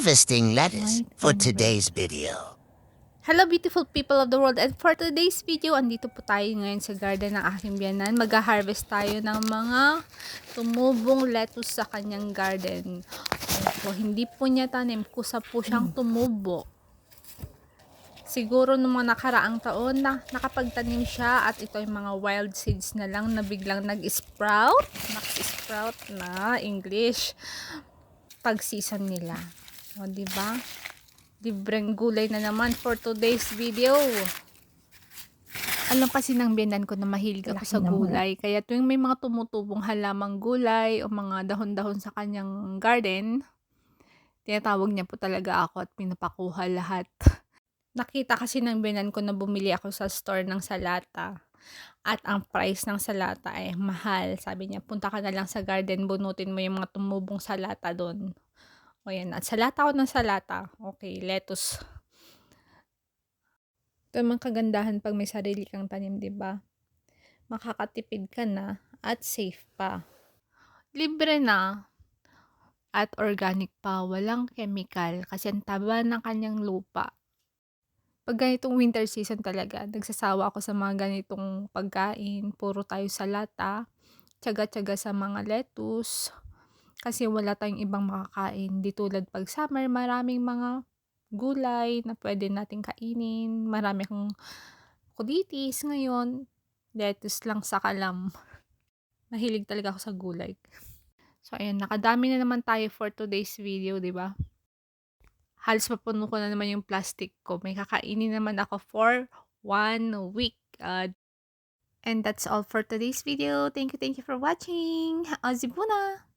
harvesting lettuce for today's video. Hello beautiful people of the world and for today's video, andito po tayo ngayon sa garden ng aking biyanan. Mag-harvest tayo ng mga tumubong lettuce sa kanyang garden. Opo, hindi po niya tanim, kusa po siyang tumubo. Siguro nung mga nakaraang taon na nakapagtanim siya at ito ay mga wild seeds na lang na biglang nag-sprout. Nag-sprout na English pag season nila. O, di ba? libreng gulay na naman for today's video. Alam kasi ng biyanan ko na mahilig ako sa gulay. Kaya tuwing may mga tumutubong halamang gulay o mga dahon-dahon sa kanyang garden, tinatawag niya po talaga ako at pinapakuha lahat. Nakita kasi ng biyanan ko na bumili ako sa store ng salata. At ang price ng salata ay mahal. Sabi niya, punta ka na lang sa garden, bunutin mo yung mga tumubong salata doon. O yan, at salata ako ng salata. Okay, lettuce. Ito mga kagandahan pag may sarili kang tanim, di ba? Makakatipid ka na at safe pa. Libre na at organic pa, walang chemical kasi ang taba ng kanyang lupa. Pag ganitong winter season talaga, nagsasawa ako sa mga ganitong pagkain. Puro tayo salata, tsaga-tsaga sa mga lettuce, kasi wala tayong ibang makakain. Di tulad pag summer, maraming mga gulay na pwede nating kainin. Marami akong kulitis ngayon. Lettuce lang sa kalam. Mahilig talaga ako sa gulay. So, ayan, nakadami na naman tayo for today's video, di ba? Halos mapuno ko na naman yung plastic ko. May kakainin naman ako for one week. Uh, and that's all for today's video. Thank you, thank you for watching. Ozzy Buna!